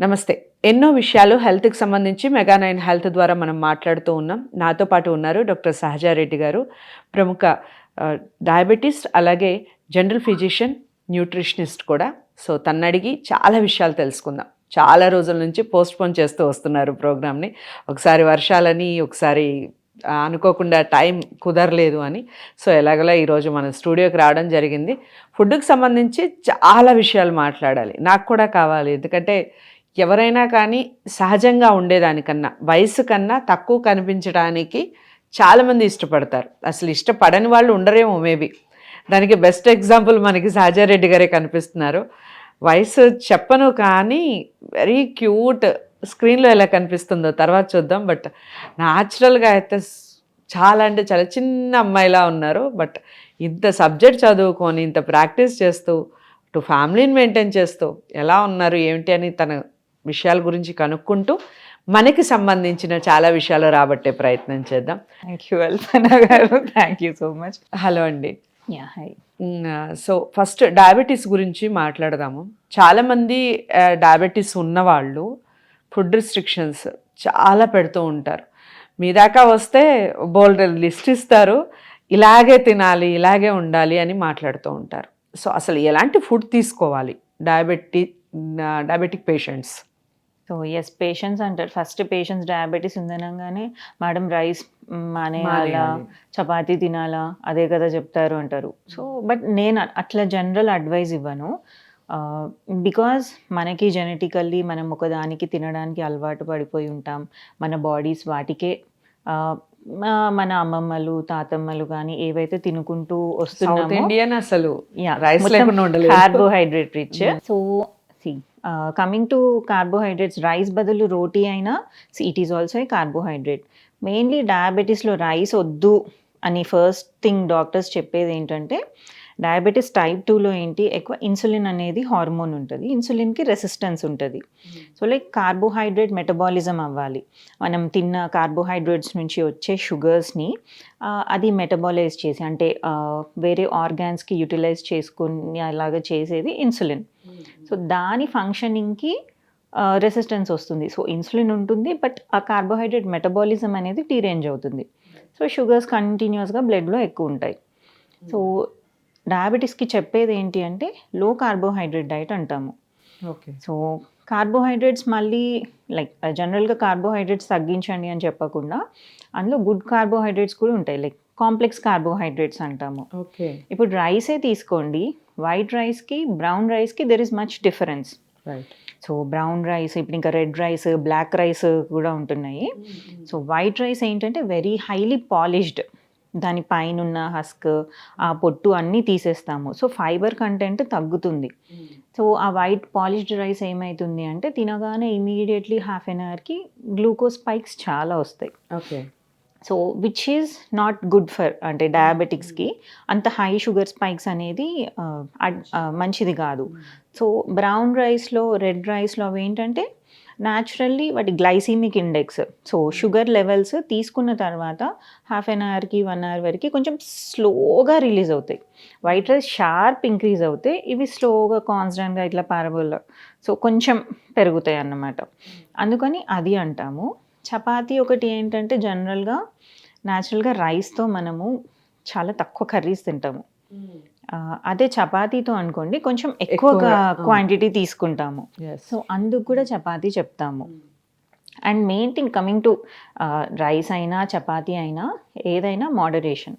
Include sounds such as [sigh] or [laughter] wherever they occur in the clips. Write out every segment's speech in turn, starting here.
నమస్తే. ఎన్నో విషయాలు హెల్త్కి సంబంధించి మెగా నైన్ హెల్త్ ద్వారా మనం మాట్లాడుతూ ఉన్నాం. నాతో పాటు ఉన్నారు డాక్టర్ సహజారెడ్డి గారు ప్రముఖ ఆ, డయాబెటిస్ట్ అలాగే జనరల్ ఫిజిషియన్ న్యూట్రిషనిస్ట్ కూడా. సో తన్నడిగి చాలా విషయాలు తెలుసుకుందాం. చాలా రోజుల నుంచి పోస్ట్పోన్ చేస్తూ వస్తున్నారు ప్రోగ్రామ్ని. ఒకసారి వర్షాలని ఒకసారి అనుకోకుండా టైం కుదరలేదు అని. సో ఎలాగలా ఈరోజు మన స్టూడియోకి రావడం జరిగింది. ఫుడ్కి సంబంధించి చాలా విషయాలు మాట్లాడాలి. నాకు కూడా కావాలి. ఎందుకంటే ఎవరైనా కానీ సహజంగా ఉండేదానికన్నా వయసు కన్నా తక్కువ కనిపించడానికి చాలామంది ఇష్టపడతారు. అసలు ఇష్టపడని వాళ్ళు ఉండరేమో మేబీ. దానికి బెస్ట్ ఎగ్జాంపుల్ మనకి సహజారెడ్డి గారే కనిపిస్తున్నారు. వయసు చెప్పను కానీ వెరీ క్యూట్ స్క్రీన్లో ఎలా కనిపిస్తుందో తర్వాత చూద్దాం. బట్ న్యాచురల్గా అయితే చాలా అంటే చాలా చిన్న అమ్మాయిలా ఉన్నారు. బట్ ఇంత సబ్జెక్ట్ చదువుకొని ఇంత ప్రాక్టీస్ చేస్తూ టు ఫ్యామిలీని మెయింటైన్ చేస్తూ ఎలా ఉన్నారు ఏమిటి అని తన విషయాల గురించి కనుక్కుంటూ మనకి సంబంధించిన చాలా విషయాలు రాబట్టే ప్రయత్నం చేద్దాం. Thank you Alpana garu. Thank you so much hello అండి. సో ఫస్ట్ డయాబెటీస్ గురించి మాట్లాడదాము. చాలామంది డయాబెటీస్ ఉన్నవాళ్ళు ఫుడ్ రిస్ట్రిక్షన్స్ చాలా పెడుతూ ఉంటారు. మీ దాకా వస్తే బోల్డ్ లిస్ట్ ఇస్తారు. ఇలాగే తినాలి ఇలాగే ఉండాలి అని మాట్లాడుతూ ఉంటారు. సో అసలు ఎలాంటి ఫుడ్ తీసుకోవాలి డయాబెటీ diabetic patients? So yes patients అంటారు. ఫస్ట్ పేషెంట్స్ డయాబెటీస్ ఉందనగానే మేడం రైస్ మానేయాలా. చపాతీ తినాలా? అదే కదా చెప్తారు అంటారు. సో బట్ నేను అట్లా జనరల్ అడ్వైజ్ ఇవ్వను. బికాజ్ మనకి జెనెటికల్లీ మనం ఒకదానికి తినడానికి అలవాటు పడిపోయి ఉంటాం. మన బాడీస్ వాటికే మన అమ్మమ్మలు తాతమ్మలు కానీ ఏవైతే తినుకుంటూ సౌత్ వస్తున్నామో ఇండియన్ అసలు carbohydrate rich see coming to carbohydrates rice బదులు రోటీ అయినా it is also a carbohydrate mainly డయాబెటీస్లో rice వద్దు అని ఫస్ట్ థింగ్ డాక్టర్స్ చెప్పేది ఏంటంటే డయాబెటీస్ టైప్ టూలో ఏంటి? ఎక్కువ ఇన్సులిన్ అనేది హార్మోన్ ఉంటుంది. ఇన్సులిన్కి రెసిస్టెన్స్ ఉంటుంది. సో లైక్ కార్బోహైడ్రేట్ మెటబాలిజం అవ్వాలి. మనం తిన్న కార్బోహైడ్రేట్స్ నుంచి వచ్చే షుగర్స్ని అది మెటబాలైజ్ చేసి అంటే వేరే ఆర్గాన్స్కి యూటిలైజ్ చేసుకుని అలాగా చేసేది ఇన్సులిన్. సో దాని ఫంక్షనింగ్కి రెసిస్టెన్స్ వస్తుంది. సో ఇన్సులిన్ ఉంటుంది బట్ ఆ కార్బోహైడ్రేట్ మెటబాలిజం అనేది టీరేంజ్ అవుతుంది. సో షుగర్స్ కంటిన్యూస్గా బ్లడ్లో ఎక్కువ ఉంటాయి. సో డయాబెటీస్కి చెప్పేది ఏంటి అంటే లో కార్బోహైడ్రేట్ డైట్ అంటాము. ఓకే. సో కార్బోహైడ్రేట్స్ మళ్ళీ లైక్ జనరల్గా కార్బోహైడ్రేట్స్ తగ్గించండి అని చెప్పకుండా అందులో గుడ్ కార్బోహైడ్రేట్స్ కూడా ఉంటాయి. లైక్ కాంప్లెక్స్ కార్బోహైడ్రేట్స్ అంటాము. ఓకే. ఇప్పుడు రైసే తీసుకోండి. వైట్ రైస్కి బ్రౌన్ రైస్కి there is much difference right so brown rice ఇప్పుడు ఇంకా రెడ్ రైస్ బ్లాక్ రైస్ కూడా ఉంటున్నాయి. సో వైట్ రైస్ ఏంటంటే వెరీ హైలీ పాలిష్డ్ దాని పైన ఉన్న హస్క్ ఆ పొట్టు అన్నీ తీసేస్తాము. సో ఫైబర్ కంటెంట్ తగ్గుతుంది. సో ఆ వైట్ పాలిష్డ్ రైస్ ఏమవుతుంది అంటే తినగానే ఇమీడియట్లీ హాఫ్ అన్ అవర్కి గ్లూకోజ్ స్పైక్స్ చాలా వస్తాయి. Okay. So which is not good for అంటే డయాబెటిక్స్కి అంత హై షుగర్ స్పైక్స్ అనేది మంచిది కాదు. సో బ్రౌన్ రైస్లో రెడ్ రైస్లో అవి ఏంటంటే న్యాచురల్లీ వాటి glycemic index so sugar levels తీసుకున్న తర్వాత హాఫ్ అన్ అవర్కి వన్ అవర్ వరకు కొంచెం స్లోగా రిలీజ్ అవుతాయి. వైట్ రైస్ షార్ప్ ఇంక్రీజ్ అవుతాయి ఇవి స్లోగా కాన్స్టెంట్గా ఇట్లా పారబోల్ సో కొంచెం పెరుగుతాయి అన్నమాట. అందుకని అది అంటాము. చపాతీ ఒకటి ఏంటంటే జనరల్గా న్యాచురల్గా రైస్తో మనము చాలా తక్కువ కర్రీస్ తింటాము. Hmm. అదే చపాతీతో అనుకోండి కొంచెం ఎక్కువగా. క్వాంటిటీ తీసుకుంటాము. సో అందుకు కూడా చపాతీ చెప్తాము. And main thing coming to rice అయినా చపాతీ అయినా ఏదైనా మోడరేషన్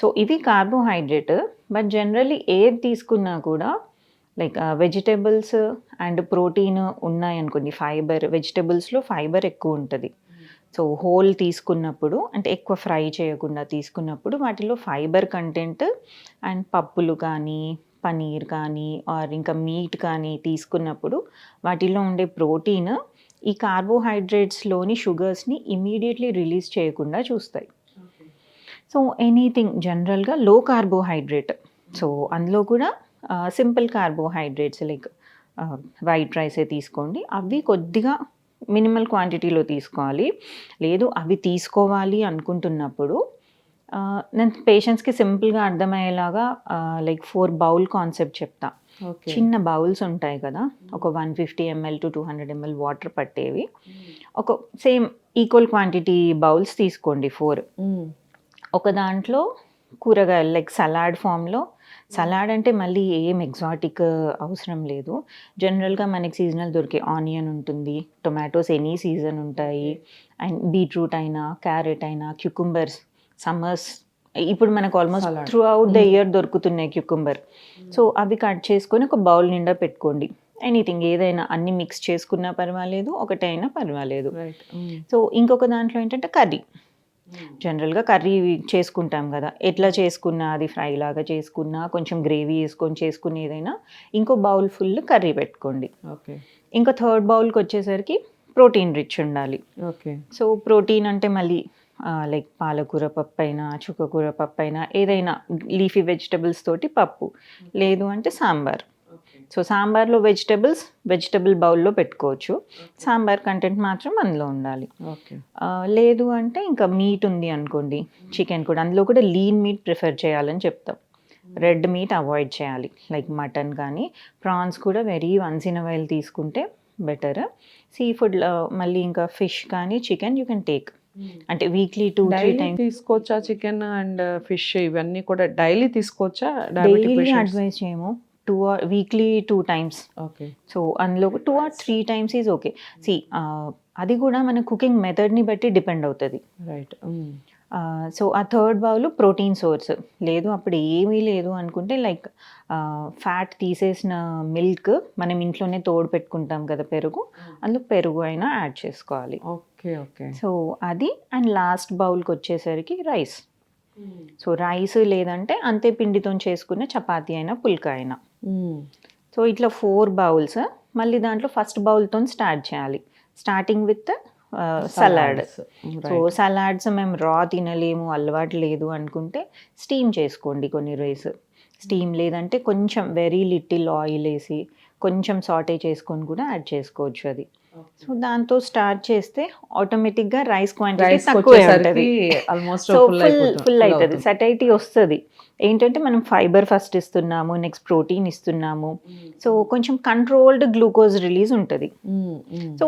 సో ఇవి కార్బోహైడ్రేట్ బట్ జనరల్లీ ఏది తీసుకున్నా కూడా లైక్ వెజిటేబుల్స్ అండ్ ప్రోటీన్ ఉన్నాయనుకోండి ఫైబర్ వెజిటేబుల్స్లో ఫైబర్ ఎక్కువ ఉంటుంది. సో హోల్ తీసుకున్నప్పుడు అంటే ఎక్కువ ఫ్రై చేయకుండా తీసుకున్నప్పుడు వాటిలో ఫైబర్ కంటెంట్ అండ్ పప్పులు కానీ పనీర్ కానీ ఆర్ ఇంకా మీట్ కానీ తీసుకున్నప్పుడు వాటిలో ఉండే ప్రోటీన్ ఈ కార్బోహైడ్రేట్స్లోని షుగర్స్ని ఇమీడియట్లీ రిలీజ్ చేయకుండా చూస్తాయి. సో ఎనీథింగ్ జనరల్గా లో కార్బోహైడ్రేట్. సో అందులో కూడా సింపుల్ కార్బోహైడ్రేట్స్ లైక్ వైట్ రైసే తీసుకోండి. అవి కొద్దిగా మినిమల్ క్వాంటిటీలో తీసుకోవాలి. లేదు అవి తీసుకోవాలి అనుకుంటున్నప్పుడు నేను పేషెంట్స్కి సింపుల్గా అర్థమయ్యేలాగా లైక్ ఫోర్ బౌల్ కాన్సెప్ట్ చెప్తా. చిన్న బౌల్స్ ఉంటాయి కదా ఒక one fifty ml to two hundred ml water పట్టేవి. ఒక సేమ్ ఈక్వల్ క్వాంటిటీ బౌల్స్ తీసుకోండి ఫోర్. ఒక దాంట్లో కూరగాయలు లైక్ సలాడ్ ఫామ్లో సలాడ్ అంటే మళ్ళీ ఏం ఎగ్జాటిక్ అవసరం లేదు. జనరల్గా మనకి సీజనల్ దొరికే ఆనియన్ ఉంటుంది టొమాటోస్ ఎనీ సీజన్ ఉంటాయి. అండ్ బీట్రూట్ అయినా క్యారెట్ అయినా క్యుకుంబర్స్ సమ్మర్స్ ఇప్పుడు మనకు almost. Throughout the year దొరుకుతున్నాయి క్యుకుంబర్ సో అవి కట్ చేసుకొని ఒక బౌల్ నిండా పెట్టుకోండి. ఎనీథింగ్ ఏదైనా అన్ని మిక్స్ చేసుకున్నా పర్వాలేదు ఒకటైనా పర్వాలేదు. సో ఇంకొక దాంట్లో ఏంటంటే కర్రీ జనరల్గా కర్రీ చేసుకుంటాం కదా. ఎట్లా చేసుకున్నా అది ఫ్రై లాగా చేసుకున్నా కొంచెం గ్రేవీ వేసుకొని చేసుకుని ఏదైనా ఇంకో బౌల్ ఫుల్ కర్రీ పెట్టుకోండి. ఓకే. ఇంకా థర్డ్ బౌల్కి వచ్చేసరికి ప్రోటీన్ రిచ్ ఉండాలి. ఓకే. సో ప్రోటీన్ అంటే మళ్ళీ లైక్ పాలకూర పప్పు అయినా చుక్కకూర పప్పు అయినా ఏదైనా లీఫీ వెజిటబుల్స్ తోటి పప్పు. లేదు అంటే సాంబార్. సో సాంబార్లో వెజిటబుల్స్ వెజిటబుల్ బౌల్లో పెట్టుకోవచ్చు. సాంబార్ కంటెంట్ మాత్రం అందులో ఉండాలి. లేదు అంటే ఇంకా మీట్ ఉంది అనుకోండి చికెన్ కూడా. అందులో కూడా లీన్ మీట్ ప్రిఫర్ చేయాలని చెప్తాం. రెడ్ మీట్ అవాయిడ్ చేయాలి. లైక్ మటన్ కానీ ప్రాన్స్ కూడా వెరీ వన్స్ ఇన్ వైల్ తీసుకుంటే బెటర్ సీ ఫుడ్ మళ్ళీ ఇంకా ఫిష్ కానీ చికెన్ యూ కెన్ టేక్ అంటే వీక్లీ టూ త్రీ టైమ్స్ తీసుకోవచ్చా చికెన్ అండ్ ఫిష్ ఇవన్నీ కూడా డైలీ తీసుకోవచ్చా? డైలీ అడ్వైస్ చేయము. Two weekly two times okay so అందులో two or three times is okay see అది కూడా మన కుకింగ్ మెథడ్ని బట్టి డిపెండ్ అవుతుంది. రైట్ సో ఆ థర్డ్ బౌల్ ప్రోటీన్ సోర్స్ లేదు అప్పుడు ఏమీ లేదు అనుకుంటే లైక్ ఫ్యాట్ తీసేసిన మిల్క్ మనం ఇంట్లోనే తోడు పెట్టుకుంటాం కదా పెరుగు. అందులో పెరుగు అయినా యాడ్ చేసుకోవాలి. ఓకే ఓకే సో అది అండ్ లాస్ట్ బౌల్కి వచ్చేసరికి రైస్ సో రైస్ లేదంటే అంతే పిండితో చేసుకున్న చపాతీ అయినా పుల్కా అయినా. సో ఇట్లా ఫోర్ బౌల్స్ మళ్ళీ దాంట్లో ఫస్ట్ బౌల్తో స్టార్ట్ చేయాలి. Starting with salad. So salads మేము రా తినలేము అలవాటు లేదు అనుకుంటే స్టీమ్ చేసుకోండి కొన్ని రైస్. స్టీమ్ లేదంటే కొంచెం వెరీ లిటిల్ ఆయిల్ వేసి కొంచెం సాటే చేసుకొని కూడా యాడ్ చేసుకోవచ్చు అది. సో దాంతో స్టార్ట్ చేస్తే ఆటోమేటిక్గా రైస్ క్వాంటిటీ తక్కువే ఆల్మోస్ట్ ఫుల్ ఫుల్ అవుతుంది. సటైటీ వస్తుంది. ఏంటంటే మనం ఫైబర్ ఫస్ట్ ఇస్తున్నాము నెక్స్ట్ ప్రోటీన్ ఇస్తున్నాము. సో కొంచెం కంట్రోల్డ్ గ్లూకోజ్ రిలీజ్ ఉంటుంది. సో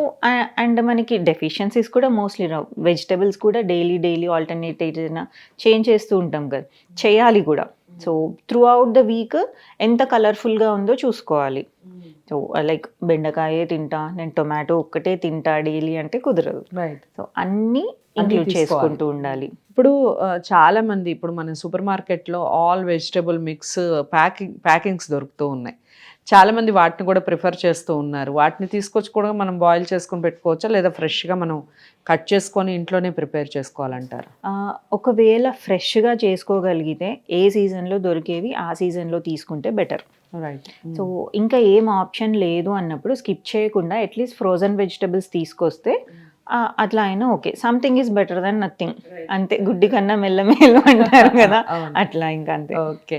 అండ్ మనకి డెఫిషియన్సీస్ కూడా మోస్ట్లీ రావు. వెజిటబుల్స్ కూడా డైలీ డైలీ ఆల్టర్నేట్ ఏదైనా చేంజ్ చేస్తూ ఉంటాం కదా. చేయాలి కూడా. So throughout the week ఎంత కలర్ఫుల్గా ఉందో చూసుకోవాలి. సో లైక్ బెండకాయే తింటా నేను టొమాటో ఒక్కటే తింటా డైలీ అంటే కుదరదు. రైట్ సో అన్నీ ఇంక్లూడ్ చేసుకుంటూ ఉండాలి. ఇప్పుడు ఆ, చాలా మంది ఇప్పుడు మన సూపర్ మార్కెట్లో all vegetable mix packing packings దొరుకుతూ ఉన్నాయి. చాలా మంది వాటిని కూడా ప్రిఫర్ చేస్తూ ఉన్నారు. వాటిని తీసుకొచ్చి కూడా మనం బాయిల్ చేసుకొని పెట్టుకోవచ్చా? లేదా ఫ్రెష్గా మనం కట్ చేసుకొని ఇంట్లోనే ప్రిపేర్ చేసుకోవాలంటారు? ఒకవేళ ఫ్రెష్గా చేసుకోగలిగితే ఏ సీజన్లో దొరికేవి ఆ సీజన్లో తీసుకుంటే బెటర్. రైట్ సో ఇంకా ఏం ఆప్షన్ లేదు అన్నప్పుడు స్కిప్ చేయకుండా అట్లీస్ట్ ఫ్రోజన్ వెజిటబుల్స్ తీసుకొస్తే ఆ, అట్లా అయినా okay. Something is better than nothing అంతే గుడ్డి కన్నా మెల్లమేలు అంటారు కదా. [laughs] అట్లా ఇంకా అంతే. ఓకే